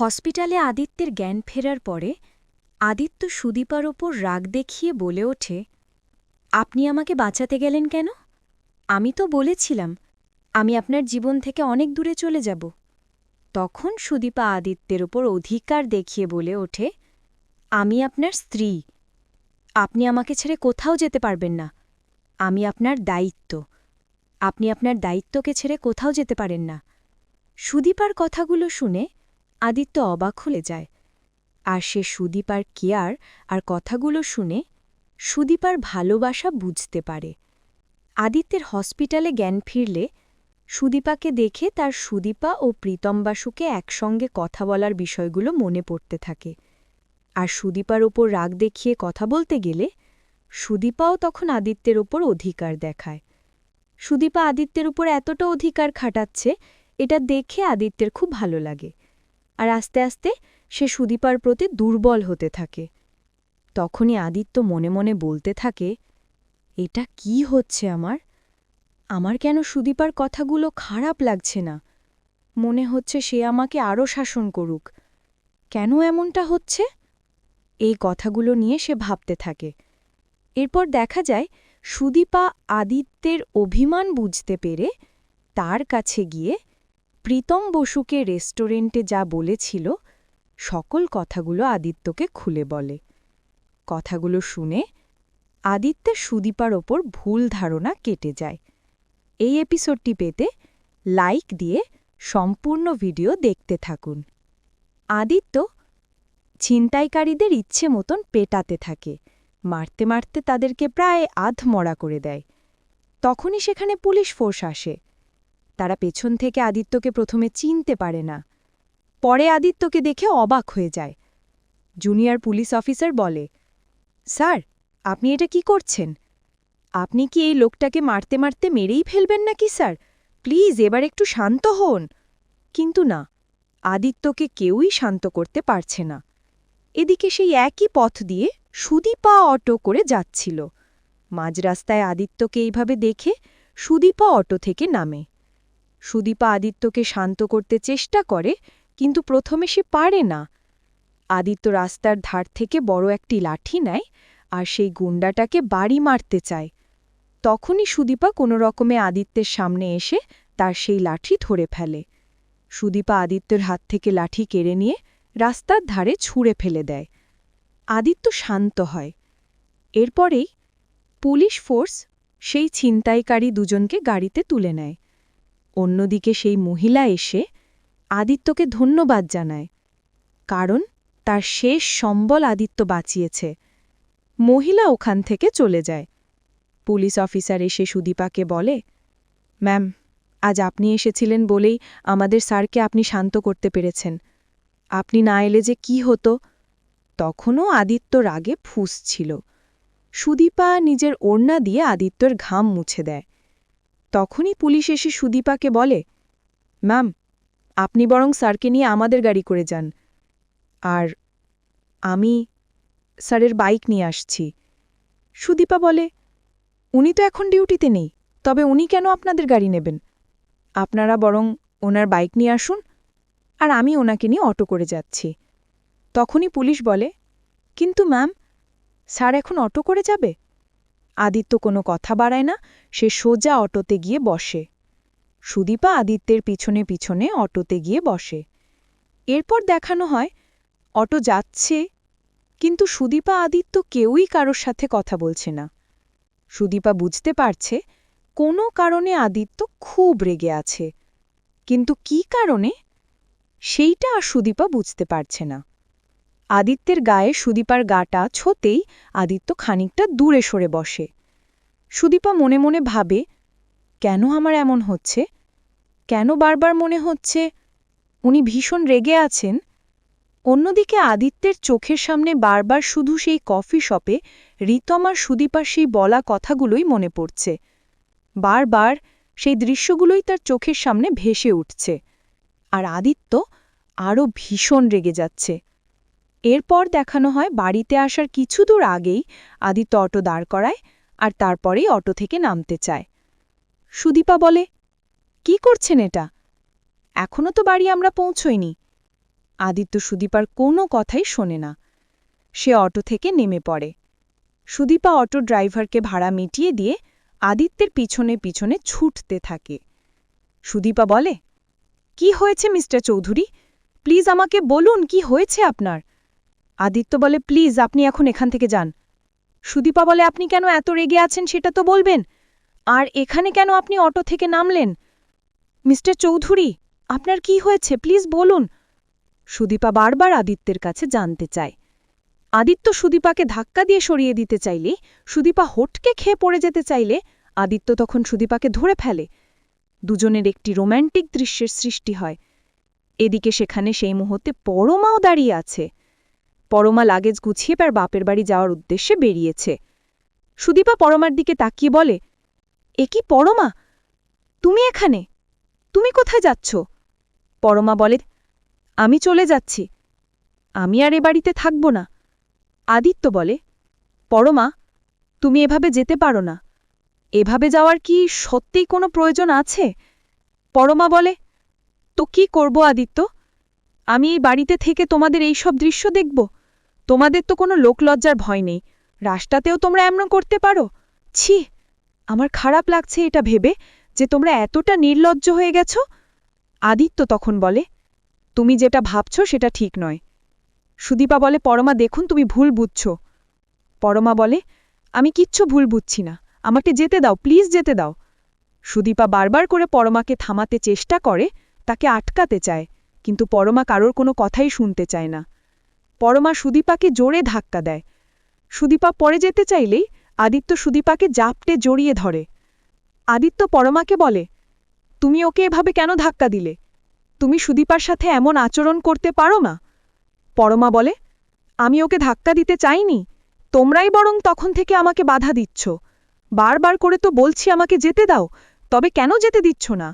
হসপিটালে আদিত্যের জ্ঞান ফেরার পরে আদিত্য সুদীপার ওপর রাগ দেখিয়ে বলে ওঠে, আপনি আমাকে বাঁচাতে গেলেন কেন? আমি তো বলেছিলাম, আমি আপনার জীবন থেকে অনেক দূরে চলে যাব। তখন সুদীপা আদিত্যের ওপর অধিকার দেখিয়ে বলে ওঠে, আমি আপনার স্ত্রী। আপনি আমাকে ছেড়ে কোথাও যেতে পারবেন না। আমি আপনার দায়িত্ব। আপনি আপনার দায়িত্বকে ছেড়ে কোথাও যেতে পারেন না। সুদীপার কথাগুলো শুনে আদিত্য অবাক হলে যায়। আর সে সুদীপার কেয়ার আর কথাগুলো শুনে সুদীপার ভালোবাসা বুঝতে পারে। আদিত্যের হসপিটালে জ্ঞান ফিরলে সুদীপাকে দেখে তার সুদীপা ও প্রীতম বাসুকে একসঙ্গে কথা বলার বিষয়গুলো মনে পড়তে থাকে। আর সুদীপার ওপর রাগ দেখিয়ে কথা বলতে গেলে সুদীপাও তখন আদিত্যের ওপর অধিকার দেখায়। সুদীপা আদিত্যের উপর এতটা অধিকার খাটাচ্ছে, এটা দেখে আদিত্যের খুব ভালো লাগে। আর আস্তে আস্তে সে সুদীপার প্রতি দুর্বল হতে থাকে। তখনই আদিত্য মনে মনে বলতে থাকে, এটা কি হচ্ছে আমার? আমার কেন সুদীপার কথাগুলো খারাপ লাগছে না? মনে হচ্ছে সে আমাকে আরও শাসন করুক। কেন এমনটা হচ্ছে? এই কথাগুলো নিয়ে সে ভাবতে থাকে। এরপর দেখা যায়, সুদীপা আদিত্যের অভিমান বুঝতে পেরে তার কাছে গিয়ে প্রীতম বসুকে রেস্টুরেন্টে যা বলেছিল, সকল কথাগুলো আদিত্যকে খুলে বলে। কথাগুলো শুনে আদিত্যের সুদীপার ওপর ভুল ধারণা কেটে যায়। এই এপিসোডটি পেতে লাইক দিয়ে সম্পূর্ণ ভিডিও দেখতে থাকুন। আদিত্য ছিনতাইকারীদের ইচ্ছে মতন পেটাতে থাকে, মারতে মারতে তাদেরকে প্রায় আধমরা করে দেয়। তখনই সেখানে পুলিশ ফোর্স আসে। তারা পেছন থেকে আদিত্যকে প্রথমে চিনতে পারে না। পরে আদিত্যকে দেখে অবাক হয়ে যায়। জুনিয়র পুলিশ অফিসার বলে, স্যার, আপনি এটা কি করছেন? আপনি কি এই লোকটাকে মারতে মারতে মেরেই ফেলবেন নাকি, স্যার? প্লিজ, এবার একটু শান্ত হন। কিন্তু না, আদিত্যকে কেউই শান্ত করতে পারছে না। এদিকে সেই একই পথ দিয়ে সুদীপা অটো করে যাচ্ছিল। মাঝ রাস্তায় আদিত্যকে এইভাবে দেখে সুদীপা অটো থেকে নামে। সুদীপা আদিত্যকে শান্ত করতে চেষ্টা করে, কিন্তু প্রথমে সে পারে না। আদিত্য রাস্তার ধার থেকে বড় একটি লাঠি নেয় আর সেই গুন্ডাটাকে বাড়ি মারতে চায়। তখনই সুদীপা কোনো রকমে আদিত্যের সামনে এসে তার সেই লাঠি ধরে ফেলে। সুদীপা আদিত্যের হাত থেকে লাঠি কেড়ে নিয়ে রাস্তার ধারে ছুঁড়ে ফেলে দেয়। আদিত্য শান্ত হয়। এরপরেই পুলিশ ফোর্স সেই ছিনতাইকারী দুজনকে গাড়িতে তুলে নেয়। অন্যদিকে সেই মহিলা এসে আদিত্যকে ধন্যবাদ জানায়, কারণ তার শেষ সম্বল আদিত্য বাঁচিয়েছে। মহিলা ওখান থেকে চলে যায়। পুলিশ অফিসার এসে সুদীপাকে বলে, ম্যাম, আজ আপনি এসেছিলেন বলেই আমাদের স্যারকে আপনি শান্ত করতে পেরেছেন। আপনি না এলে যে কি হতো? তখনও আদিত্য রাগে ফুসছিল। সুদীপা নিজের ওড়না দিয়ে আদিত্যর ঘাম মুছে দেয়। তখনই পুলিশ এসে সুদীপাকে বলে, ম্যাম, আপনি বরং স্যারকে নিয়ে আমাদের গাড়ি করে যান। আর আমি স্যারের বাইক নিয়ে আসছি। সুদীপা বলে, উনি তো এখন ডিউটিতে নেই, তবে উনি কেন আপনাদের গাড়ি নেবেন? আপনারা বরং ওনার বাইক নিয়ে আসুন, আর আমি ওনাকে নিয়ে অটো করে যাচ্ছি। তখনই পুলিশ বলে, কিন্তু ম্যাম, স্যার এখন অটো করে যাবে? আদিত্য কোনো কথা বাড়ায় না, সে সোজা অটোতে গিয়ে বসে। সুদীপা আদিত্যের পিছনে পিছনে অটোতে গিয়ে বসে। এরপর দেখানো হয়, অটো যাচ্ছে, কিন্তু সুদীপা আদিত্য কেউই কারোর সাথে কথা বলছে না। সুদীপা বুঝতে পারছে, কোনো কারণে আদিত্য খুব রেগে আছে। কিন্তু কি কারণে? সেইটা আর সুদীপা বুঝতে পারছে না। আদিত্যের গায়ে সুদীপার গাটা ছোতেই আদিত্য খানিকটা দূরে সরে বসে। সুদীপা মনে মনে ভাবে, কেন আমার এমন হচ্ছে? কেন বারবার মনে হচ্ছে উনি ভীষণ রেগে আছেন? অন্যদিকে আদিত্যের চোখের সামনে বারবার শুধু সেই কফি শপে রিতম সুদীপার সেই বলা কথাগুলোই মনে পড়ছে। বারবার সেই দৃশ্যগুলোই তার চোখের সামনে ভেসে উঠছে। আর আদিত্য আরও ভীষণ রেগে যাচ্ছে। এরপর দেখানো হয় বাড়িতে আসার কিছু দূর আগেই আদিত্য অটো দাঁড় করায় আর তারপরেই অটো থেকে নামতে চায়। সুদীপা বলে, কি করছেন এটা? এখনও তো বাড়ি আমরা পৌঁছইনি। আদিত্য সুদীপার কোনো কথাই শোনে না। সে অটো থেকে নেমে পড়ে। সুদীপা অটো ড্রাইভারকে ভাড়া মিটিয়ে দিয়ে আদিত্যের পিছনে পিছনে ছুটতে থাকে। সুদীপা বলে, কি হয়েছে মিস্টার চৌধুরী? প্লিজ আমাকে বলুন কি হয়েছে আপনার? আদিত্য বলে, প্লিজ, আপনি এখন এখান থেকে যান। সুদীপা বলে, আপনি কেন এত রেগে আছেন সেটা তো বলবেন। আর এখানে কেন আপনি অটো থেকে নামলেন? মিস্টার চৌধুরী, আপনার কি হয়েছে? প্লিজ বলুন। সুদীপা বারবার আদিত্যের কাছে জানতে চায়। আদিত্য সুদীপাকে ধাক্কা দিয়ে সরিয়ে দিতে চাইলে, সুদীপা হোটকে খেয়ে পড়ে যেতে চাইলে, আদিত্য তখন সুদীপাকে ধরে ফেলে। দুজনের একটি রোম্যান্টিক দৃশ্যের সৃষ্টি হয়। এদিকে সেখানে সেই মুহূর্তে পরমাও দাঁড়িয়ে আছে। পরমা লাগেজ গুছিয়ে তার বাপের বাড়ি যাওয়ার উদ্দেশ্যে বেরিয়েছে। সুদীপা পরমার দিকে তাকিয়ে বলে, এ কি পরমা? তুমি এখানে? তুমি কোথায় যাচ্ছ? পরমা বলে, আমি চলে যাচ্ছি। আমি আর এ বাড়িতে থাকব না। আদিত্য বলে, পরমা, তুমি এভাবে যেতে পারো না। এভাবে যাওয়ার কি সত্যিই কোনো প্রয়োজন আছে? পরমা বলে, তো কি করব আদিত্য? আমি এই বাড়িতে থেকে তোমাদের এই সব দৃশ্য দেখব। তোমাদের তো কোনো লোকলজ্জার ভয় নেই। রাস্তাতেও তোমরা এমন করতে পারো? ছি, আমার খারাপ লাগছে এটা ভেবে যে তোমরা এতটা নির্লজ্জ হয়ে গেছ? আদিত্য তখন বলে, তুমি যেটা ভাবছ সেটা ঠিক নয়। সুদীপা বলে, পরমা দেখুন তুমি ভুল বুঝছ। পরমা বলে, আমি কিচ্ছু ভুল বুঝছি না, আমাকে যেতে দাও, প্লিজ যেতে দাও। সুদীপা বারবার করে পরমাকে থামাতে চেষ্টা করে, তাকে আটকাতে চায়, কিন্তু পরমা কারোর কোনো কথাই শুনতে চায় না। পরমা সুদীপাকে জোরে ধাক্কা দেয়। সুদীপা পরে যেতে চাইলেই আদিত্য সুদীপাকে জাপটে জড়িয়ে ধরে। আদিত্য পরমাকে বলে, তুমি ওকে এভাবে কেন ধাক্কা দিলে? তুমি সুদীপার সাথে এমন আচরণ করতে পারো না? পরমা বলে, আমি ওকে ধাক্কা দিতে চাইনি। তোমরাই বরং তখন থেকে আমাকে বাধা দিচ্ছ। বারবার করে তো বলছি আমাকে যেতে দাও, তবে কেন যেতে দিচ্ছ না?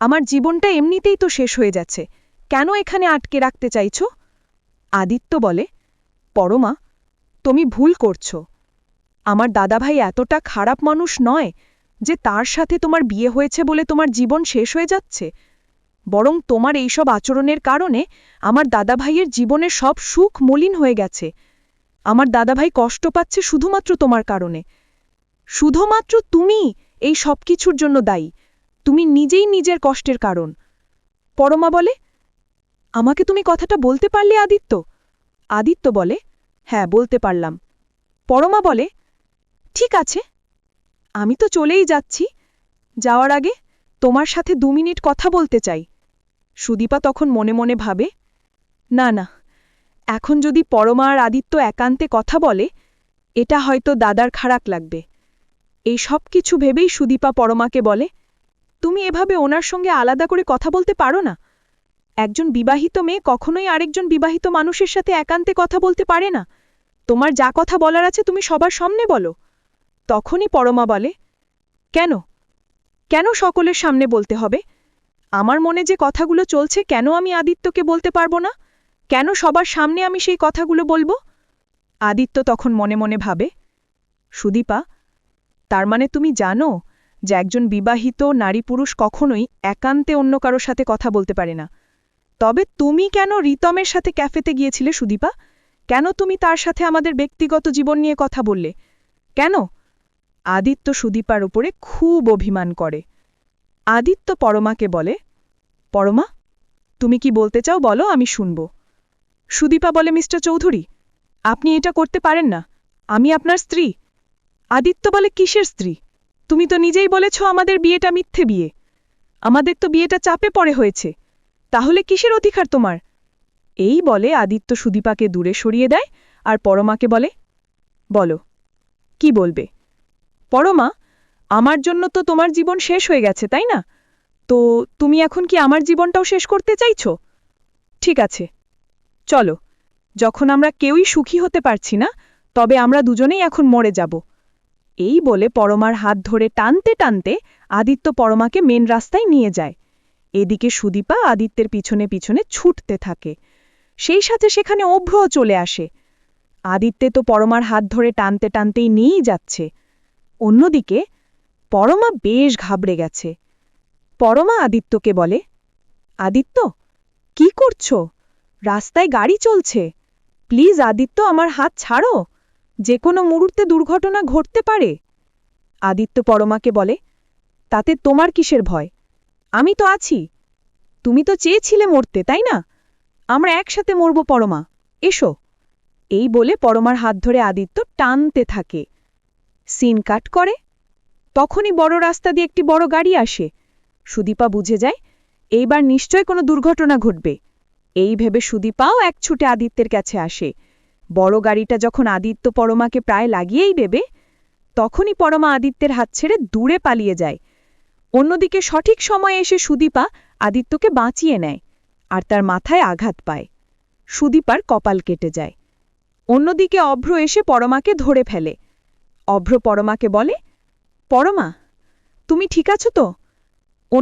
আমার জীবনটা এমনিতেই তো শেষ হয়ে যাচ্ছে। কেন এখানে আটকে রাখতে চাইছ? আদিত্য বলে, পরমা, তুমি ভুল করছ। আমার দাদাভাই এতটা খারাপ মানুষ নয় যে তার সাথে তোমার বিয়ে হয়েছে বলে তোমার জীবন শেষ হয়ে যাচ্ছে। বরং তোমার এইসব আচরণের কারণে আমার দাদাভাইয়ের জীবনে সব সুখ মলিন হয়ে গেছে। আমার দাদাভাই কষ্ট পাচ্ছে শুধুমাত্র তোমার কারণে। শুধুমাত্র তুমি এই সব কিছুর জন্য দায়ী। তুমি নিজেই নিজের কষ্টের কারণ। পরমা বলে আমাকে তুমি কথাটা বলতে পারলে আদিত্য? আদিত্য বলে হ্যাঁ বলতে পারলাম। পরমা বলে, ঠিক আছে, আমি তো চলেই যাচ্ছি। যাওয়ার আগে তোমার সাথে দু মিনিট কথা বলতে চাই। সুদীপা তখন মনে মনে ভাবে, না না, এখন যদি পরমা আর আদিত্য একান্তে কথা বলে, এটা হয়তো দাদার খারাপ লাগবে। এই সব কিছু ভেবেই সুদীপা পরমাকে বলে, তুমি এভাবে ওনার সঙ্গে আলাদা করে কথা বলতে পারো না? একজন বিবাহিত মেয়ে কখনোই আরেকজন বিবাহিত মানুষের সাথে একান্তে কথা বলতে পারে না। তোমার যা কথা বলার আছে তুমি সবার সামনে বলো। তখনই পরমা বলে, কেন? কেন সকলের সামনে বলতে হবে? আমার মনে যে কথাগুলো চলছে কেন আমি আদিত্যকে বলতে পারব না? কেন সবার সামনে আমি সেই কথাগুলো বলব? আদিত্য তখন মনে মনে ভাবে, সুদীপা, তার মানে তুমি জানো যে একজন বিবাহিত নারী পুরুষ কখনোই একান্তে অন্য কারোর সাথে কথা বলতে পারে না। তবে তুমি কেন রিতমের সাথে ক্যাফেতে গিয়েছিলে, সুদীপা? কেন তুমি তার সাথে আমাদের ব্যক্তিগত জীবন নিয়ে কথা বললে? কেন? আদিত্য সুদীপার উপরে খুব অভিমান করে। আদিত্য পরমাকে বলে, পরমা, তুমি কি বলতে চাও বলো, আমি শুনব। সুদীপা বলে, মিস্টার চৌধুরী, আপনি এটা করতে পারেন না। আমি আপনার স্ত্রী। আদিত্য বলে, কিসের স্ত্রী? তুমি তো নিজেই বলেছ আমাদের বিয়েটা মিথ্যে বিয়ে। আমাদের তো বিয়েটা চাপে পড়ে হয়েছে। তাহলে কিসের অধিকার তোমার? এই বলে আদিত্য সুদীপাকে দূরে সরিয়ে দেয় আর পরমাকে বলে, বলো, কি বলবে? পরমা, আমার জন্য তো তোমার জীবন শেষ হয়ে গেছে, তাই না? তো তুমি এখন কি আমার জীবনটাও শেষ করতে চাইছ? ঠিক আছে, চলো, যখন আমরা কেউই সুখী হতে পারছি না, তবে আমরা দুজনেই এখন মরে যাব। এই বলে পরমার হাত ধরে টানতে টানতে আদিত্য পরমাকে মেন রাস্তায় নিয়ে যায়। এদিকে সুদীপা আদিত্যের পিছনে পিছনে ছুটতে থাকে। সেই সাথে সেখানে অভ্রও চলে আসে। আদিত্যে তো পরমার হাত ধরে টানতে টানতেই নিয়েই যাচ্ছে। অন্যদিকে পরমা বেশ ঘাবড়ে গেছে। পরমা আদিত্যকে বলে, আদিত্য, কি করছ? রাস্তায় গাড়ি চলছে। প্লিজ আদিত্য, আমার হাত ছাড়ো। যে কোনো মুহূর্তে দুর্ঘটনা ঘটতে পারে। আদিত্য পরমাকে বলে, তাতে তোমার কিসের ভয়? আমি তো আছি। তুমি তো চেয়েছিলে মরতে, তাই না? আমরা একসাথে মরব, পরমা। এসো। এই বলে পরমার হাত ধরে আদিত্য টানতে থাকে। সিন কাট করে। তখনই বড় রাস্তা দিয়ে একটি বড় গাড়ি আসে। সুদীপা বুঝে যায়, এইবার নিশ্চয় কোনো দুর্ঘটনা ঘটবে। এই ভেবে সুদীপাও এক ছুটে আদিত্যের কাছে আসে। বড় গাড়িটা যখন আদিত্য পরমাকে প্রায় লাগিয়েই দেবে, তখনই পরমা আদিত্যের হাত ছেড়ে দূরে পালিয়ে যায়। অন্যদিকে সঠিক সময়ে এসে সুদীপা আদিত্যকে বাঁচিয়ে নেয় আর তার মাথায় আঘাত পায়। সুদীপার কপাল কেটে যায়। অন্যদিকে অভ্র এসে পরমাকে ধরে ফেলে। অভ্র পরমাকে বলে, পরমা, তুমি ঠিক আছো তো?